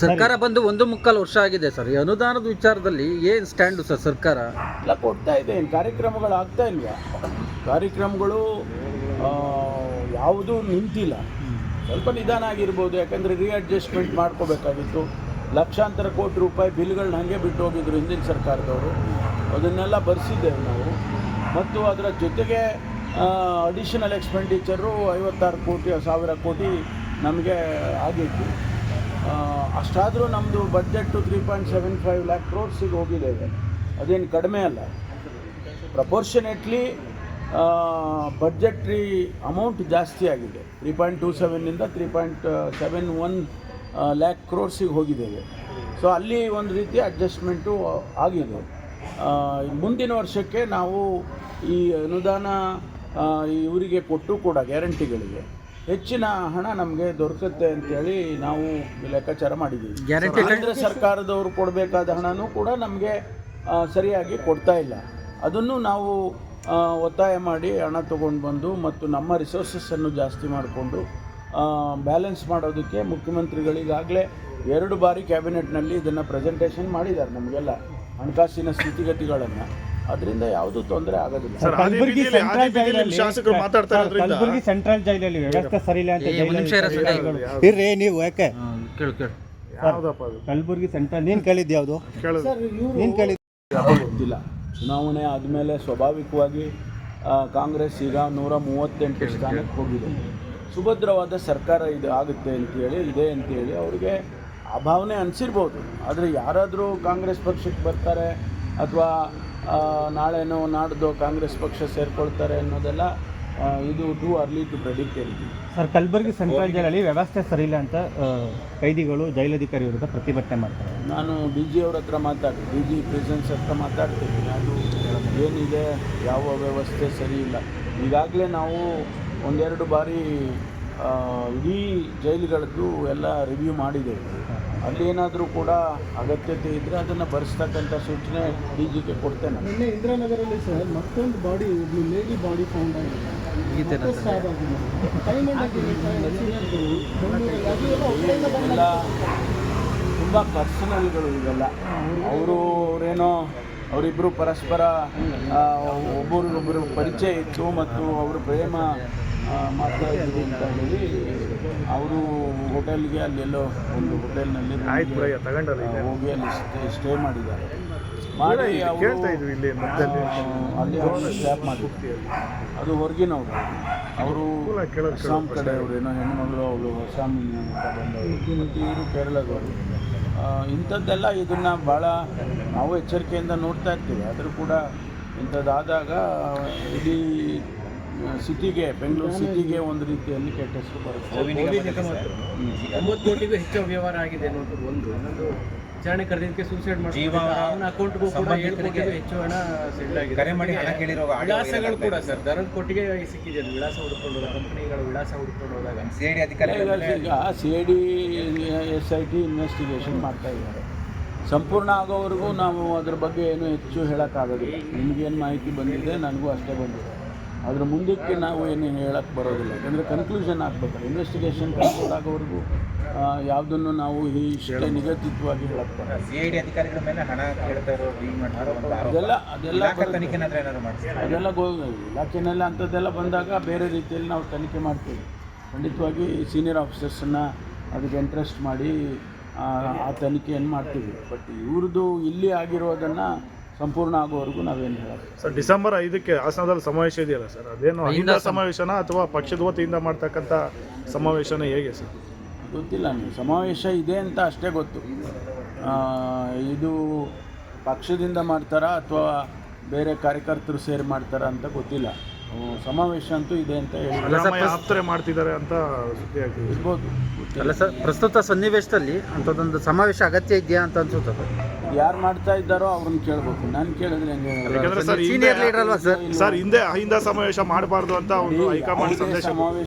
ಸರ್ಕಾರ ಬಂದು ಒಂದು ಮುಕ್ಕಾಲು ವರ್ಷ ಆಗಿದೆ ಸರ್. ಈ ಅನುದಾನದ ವಿಚಾರದಲ್ಲಿ ಏನು ಸ್ಟ್ಯಾಂಡು ಸರ್ ಸರ್ಕಾರ? ಎಲ್ಲ ಕೊಡ್ತಾ ಇದೆ. ಕಾರ್ಯಕ್ರಮಗಳು ಆಗ್ತಾ ಇಲ್ವಾ? ಕಾರ್ಯಕ್ರಮಗಳು ಯಾವುದೂ ನಿಂತಿಲ್ಲ. ಸ್ವಲ್ಪ ನಿಧಾನ ಆಗಿರ್ಬೋದು. ಯಾಕಂದರೆ ರೀಅಡ್ಜಸ್ಟ್ಮೆಂಟ್ ಮಾಡ್ಕೋಬೇಕಾಗಿತ್ತು. ಲಕ್ಷಾಂತರ ಕೋಟಿ ರೂಪಾಯಿ ಬಿಲ್ಗಳನ್ನ ಹಾಗೆ ಬಿಟ್ಟು ಹೋಗಿದ್ರು ಹಿಂದಿನ ಸರ್ಕಾರದವರು. ಅದನ್ನೆಲ್ಲ ಬರೆಸಿದ್ದೇವೆ ನಾವು. ಮತ್ತು ಅದರ ಜೊತೆಗೆ ಅಡಿಷನಲ್ ಎಕ್ಸ್ಪೆಂಡಿಚರು ಐವತ್ತಾರು ಕೋಟಿ ಸಾವಿರ ಕೋಟಿ ನಮಗೆ ಆಗಿತ್ತು. ಅಷ್ಟಾದರೂ ನಮ್ಮದು budget three point seven five lakh ಕ್ರೋರ್ಸಿಗೆ ಹೋಗಿದ್ದೇವೆ ಅದೇನು ಕಡಿಮೆ ಅಲ್ಲ. ಪ್ರಪೋರ್ಷನೇಟ್ಲಿ ಬಜೆಟ್ರಿ ಅಮೌಂಟ್ ಜಾಸ್ತಿ ಆಗಿದೆ. Three point two ಸೆವೆನ್ನಿಂದ three point seven one lakh ಕ್ರೋರ್ಸಿಗೆ ಹೋಗಿದ್ದೇವೆ ಸೊ ಅಲ್ಲಿ ಒಂದು ರೀತಿ ಅಡ್ಜಸ್ಟ್ಮೆಂಟು ಆಗಿದೆ. ಮುಂದಿನ ವರ್ಷಕ್ಕೆ ನಾವು ಈ ಅನುದಾನ ಇವರಿಗೆ ಕೊಟ್ಟು ಕೂಡ ಗ್ಯಾರಂಟಿಗಳಿಗೆ ಹೆಚ್ಚಿನ ಹಣ ನಮಗೆ ದೊರಕುತ್ತೆ ಅಂತೇಳಿ ನಾವು ಲೆಕ್ಕಾಚಾರ ಮಾಡಿದ್ದೀವಿ. ಕೇಂದ್ರ ಸರ್ಕಾರದವರು ಕೊಡಬೇಕಾದ ಹಣನೂ ಕೂಡ ನಮಗೆ ಸರಿಯಾಗಿ ಕೊಡ್ತಾ ಇಲ್ಲ. ಅದನ್ನು ನಾವು ಒತ್ತಾಯ ಮಾಡಿ ಹಣ ತೊಗೊಂಡು ಬಂದು ಮತ್ತು ನಮ್ಮ ರಿಸೋರ್ಸಸ್ಸನ್ನು ಜಾಸ್ತಿ ಮಾಡಿಕೊಂಡು ಬ್ಯಾಲೆನ್ಸ್ ಮಾಡೋದಕ್ಕೆ ಮುಖ್ಯಮಂತ್ರಿಗಳಿಗಾಗಲೇ ಎರಡು ಬಾರಿ ಕ್ಯಾಬಿನೆಟ್ನಲ್ಲಿ ಇದನ್ನು ಪ್ರೆಸೆಂಟೇಷನ್ ಮಾಡಿದ್ದಾರೆ ನಮಗೆಲ್ಲ ಹಣಕಾಸಿನ ಸ್ಥಿತಿಗತಿಗಳನ್ನು. ಅದರಿಂದ ಯಾವುದೂ ತೊಂದರೆ ಆಗೋದಿಲ್ಲ. ಸರ್ ಸೆಂಟ್ರಲ್ ನಿಮ್ ಶಾಸಕರು ಮಾತಾಡ್ತಾ ಇರೋದ್ರಿಂದ ಕಲಬುರಗಿ ಸೆಂಟ್ರಲ್ ಜೈಲಲ್ಲಿ ವ್ಯವಸ್ಥೆ ಸರಿ. ಇಲ್ಲ ಅಂತ ಇರ್ರಿ ನೀವು ಯಾಕೆ? ಕೇಳು ಕೇಳು. ಯಾವ್ದಪ್ಪ ಅದು? ಕಲಬುರಗಿ ಸೆಂಟ್ರಲ್ ನೀನ್ ಕೇಳಿದ್. ಯಾವ್ದು ಕೇಳಿದ್ರು ನೀನ್ ಕೇಳಿದ್ ಗೊತ್ತಿಲ್ಲ. ಚುನಾವಣೆ ಆದಮೇಲೆ ಸ್ವಾಭಾವಿಕವಾಗಿ ಆ, ಕಾಂಗ್ರೆಸ್ ಈಗ ನೂರ ಮೂವತ್ತೆಂಟು ಸ್ಥಾನಕ್ಕೆ ಹೋಗಿದೆ. ಸುಭದ್ರವಾದ ಸರ್ಕಾರ ಇದು ಆಗುತ್ತೆ ಅಂತೇಳಿ ಇದೆ ಅಂತೇಳಿ ಅವರಿಗೆ ಆ ಭಾವನೆ ಅನಿಸಿರ್ಬೋದು. ಆದರೆ ಯಾರಾದರೂ ಕಾಂಗ್ರೆಸ್ ಪಕ್ಷಕ್ಕೆ ಬರ್ತಾರೆ ಅಥವಾ ನಾಳೆನೋ ನಾಡ್ದು ಕಾಂಗ್ರೆಸ್ ಪಕ್ಷ ಸೇರ್ಕೊಳ್ತಾರೆ ಅನ್ನೋದೆಲ್ಲ ಇದು ಟೂ ಅರ್ಲಿ ಟು ಪ್ರೆಡಿಕ್ಟ್ ಹೇಳ್ತೀವಿ ಸರ್ ಕಲಬುರಗಿ ಸೆಂಟ್ರಲ್ ಜೈಲಲ್ಲಿ ವ್ಯವಸ್ಥೆ ಸರಿಯಿಲ್ಲ ಇಲ್ಲ ಅಂತ ಕೈದಿಗಳು ಜೈಲಧಿಕಾರಿ ವಿರುದ್ಧ ಪ್ರತಿಭಟನೆ ಮಾಡ್ತಾರೆ. ನಾನು ಡಿ ಜಿ ಅವ್ರ ಹತ್ರ ಮಾತಾಡಿ ಡಿ ಜಿ ಪ್ರೆಸೆನ್ಸ್ ಹತ್ರ ಮಾತಾಡ್ತೀನಿ. ಅದು ಏನಿದೆ ಯಾವ ವ್ಯವಸ್ಥೆ ಸರಿ ಇಲ್ಲ. ಈಗಾಗಲೇ ನಾವು ಒಂದೆರಡು ಬಾರಿ ಇಡೀ ಜೈಲುಗಳದ್ದು ಎಲ್ಲ ರಿವ್ಯೂ ಮಾಡಿದ್ದೇವೆ ಅಲ್ಲಿ ಏನಾದರೂ ಕೂಡ ಅಗತ್ಯತೆ ಇದ್ದರೆ ಅದನ್ನು ಬರೆಸ್ತಕ್ಕಂಥ ಸೂಚನೆ ಡಿ ಜಿ ಕೆ ಕೊಡ್ತೇನೆ. ನಿನ್ನೆ ಇಂದಿರಾನಗರಲ್ಲಿ ಸರ್ ಮತ್ತೊಂದು ಬಾಡಿ ಒಬ್ಳು ಲೇಡಿ ಬಾಡಿ ಫೌಂಡ್ ಆಗಿದೆ. ಎಲ್ಲ ತುಂಬ ಪರ್ಸನಲ್ಗಳು ಇವೆಲ್ಲ. ಅವರು ಅವರೇನೋ ಅವರಿಬ್ಬರು ಪರಸ್ಪರ ಆ, ಒಬ್ಬರಿಗೊಬ್ಬರು ಪರಿಚಯ ಇತ್ತು ಮತ್ತು ಅವರು ಪ್ರೇಮ ಮಾಡ್ತಾ ಅಂತ ಹೇಳಿ ಅವರು ಹೋಟೆಲ್ಗೆ ಅಲ್ಲೆಲ್ಲೋ ಒಂದು ಹೋಟೆಲ್ನಲ್ಲಿ ಹೋಗಿ ಅಲ್ಲಿ ಸ್ಟೇ ಸ್ಟೇ ಮಾಡಿದ್ದಾರೆ. ಮಾಡಿ ಇಲ್ಲಿ ಅಲ್ಲಿ ಅವರು ಸ್ಟ್ಯಾಪ್ ಮಾಡಿದ್ರು. ಅದು ಹೊರಗಿನವರು ಅವರು. ಅಸ್ಸಾಂ ಕಡೆ ಕಡೆಯವರು ಏನೋ ಹೆಣ್ಮಗಳು ಅವರು ಅಸ್ಸಾಮಿನ ಬಂದವರು. ಮತ್ತು ಇವರು ಕೇರಳದವರು. ಇಂಥದ್ದೆಲ್ಲ ಇದನ್ನು ಭಾಳ ನಾವು ಎಚ್ಚರಿಕೆಯಿಂದ ನೋಡ್ತಾ ಇರ್ತೀವಿ. ಆದರೂ ಕೂಡ ಇಂಥದ್ದಾದಾಗ ಇಡೀ ಸಿಟಿಗೆ ಬೆಂಗಳೂರು ಸಿಟಿಗೆ ಒಂದು ರೀತಿಯಲ್ಲಿ ಕೆಟ್ಟ ಹೆಸರು ಬರುತ್ತೆ ಒಂಬತ್ತು ಕೋಟಿಗೂ ಹೆಚ್ಚು ವ್ಯವಹಾರ ಆಗಿದೆ ಅನ್ನೋದು ಒಂದು. ವಿಚಾರಣೆ ಕರೆದಿದ್ದಕ್ಕೆ ಸೂಸೈಡ್ ಮಾಡಿ ಅವನ ಅಕೌಂಟ್ಗೂ ಕೂಡ ಏಳು ಕೋಟಿಗೂ ಹೆಚ್ಚು ಹಣ ಸೆಂಡ್ ಆಗಿದೆ. ಕರೆ ಮಾಡಿ ಹಣ ಕೇಳಿರೋ ವಿಳಾಸಗಳು ಕೂಡ ಸರ್. ದರದ ಕೋಟಿಗೆ ಸಿಕ್ಕಿದೆ ಅದು. ವಿಳಾಸ ಹುಡ್ಕೊಂಡು ಹೋದಾಗ ಕಂಪನಿಗಳ ವಿಳಾಸ ಹುಡ್ಕೊಂಡು ಹೋದಾಗ. ಈಗ C I D S I T investigation ಮಾಡ್ತಾ ಇದ್ದಾರೆ. ಸಂಪೂರ್ಣ ಆಗೋವರೆಗೂ ನಾವು ಅದ್ರ ಬಗ್ಗೆ ಏನು ಹೆಚ್ಚು ಹೇಳೋಕ್ಕಾಗೋದಿಲ್ಲ. ನಿಮಗೇನು ಮಾಹಿತಿ ಬಂದಿದೆ ನನಗೂ ಅಷ್ಟೇ ಬಂದಿದೆ. ಅದ್ರ ಮುಂದಕ್ಕೆ ನಾವು ಏನು ಹೇಳಕ್ಕೆ ಬರೋದಿಲ್ಲ. ಯಾಕಂದರೆ ಕನ್ಕ್ಲೂಷನ್ ಆಗ್ಬೇಕಲ್ಲ ಇನ್ವೆಸ್ಟಿಗೇಷನ್ ಕನ್ಕ್ಲೂಡ್ ಆಗೋವರೆಗೂ ಯಾವುದನ್ನು ನಾವು ಇಷ್ಟೇ ನಿಗದಿತವಾಗಿ ಹೇಳಕ್ಕೆ ಬರೋದು ಸಿ ಐ ಡಿ ಅಧಿಕಾರಿಗಳ ಮೇಲೆ ಹಣ ಕೇಳ್ತಾ ಇರೋ ಅದೆಲ್ಲ ಅದೆಲ್ಲ ಅದೆಲ್ಲ ಗೋ ಇಲಾಖೆನೆಲ್ಲ ಅಂಥದ್ದೆಲ್ಲ ಬಂದಾಗ ಬೇರೆ ರೀತಿಯಲ್ಲಿ ನಾವು ತನಿಖೆ ಮಾಡ್ತೀವಿ. ಖಂಡಿತವಾಗಿ ಸೀನಿಯರ್ ಆಫೀಸರ್ಸನ್ನು ಅದಕ್ಕೆ ಇಂಟ್ರೆಸ್ಟ್ ಮಾಡಿ ಆ ಆ ತನಿಖೆಯನ್ನು ಮಾಡ್ತೀವಿ. ಬಟ್ ಇವ್ರದ್ದು ಇಲ್ಲಿ ಆಗಿರೋದನ್ನು ಸಂಪೂರ್ಣ ಆಗೋವರೆಗೂ ನಾವೇನು ಹೇಳೋದು? ಸರ್ ಡಿಸೆಂಬರ್ ಐದಕ್ಕೆ ಹಾಸನದಲ್ಲಿ ಸಮಾವೇಶ ಇದೆಯಲ್ಲ ಸರ್? ಅದೇನು ಅಹಿಂದ ಸಮಾವೇಶನ ಅಥವಾ ಪಕ್ಷದ ವತಿಯಿಂದ ಮಾಡ್ತಕ್ಕಂಥ ಸಮಾವೇಶನ ಹೇಗೆ ಸರ್? ಗೊತ್ತಿಲ್ಲ ನೀವು. ಸಮಾವೇಶ ಇದೆ ಅಂತ ಅಷ್ಟೇ ಗೊತ್ತು. ಇದು ಪಕ್ಷದಿಂದ ಮಾಡ್ತಾರಾ ಅಥವಾ ಬೇರೆ ಕಾರ್ಯಕರ್ತರು ಸೇರಿ ಮಾಡ್ತಾರಾ ಅಂತ ಗೊತ್ತಿಲ್ಲ. ಸಮಾವೇಶ ಅಂತೂ ಇದೆ ಅಂತ ಹೇಳಿ. ಮಾಡ್ತಿದ್ದಾರೆ ಅಂತ ಸುದ್ದಿ ಆಗ್ತಿದೆ. ಇರ್ಬೋದು. ಅಲ್ಲ ಸರ್ ಪ್ರಸ್ತುತ ಸನ್ನಿವೇಶದಲ್ಲಿ ಅಂಥದ್ದೊಂದು ಸಮಾವೇಶ ಅಗತ್ಯ ಇದೆಯಾ ಅಂತ ಅನ್ಸುತ್ತೆ ಯಾರು ಮಾಡ್ತಾ ಇದ್ದಾರೋ ಅವ್ರನ್ನ ಕೇಳ್ಬೇಕು. ನಾನು ಕೇಳಿದ್ರೆ ಹೆಂಗೆ ಯಾಕಂದ್ರೆ ಸರ್ ಹಿಂದೆ ಲೀಡರ್ ಅಲ್ವಾ ಸರ್? ಸರ್ ಹಿಂದೆ ಅಹಿಂದ ಸಮಾವೇಶ ಮಾಡಬಾರ್ದು ಅಂತ ಒಂದು ಹೈಕಮಾಂಡ್ ಸಂದೇಶ ಸಮಾವೇಶ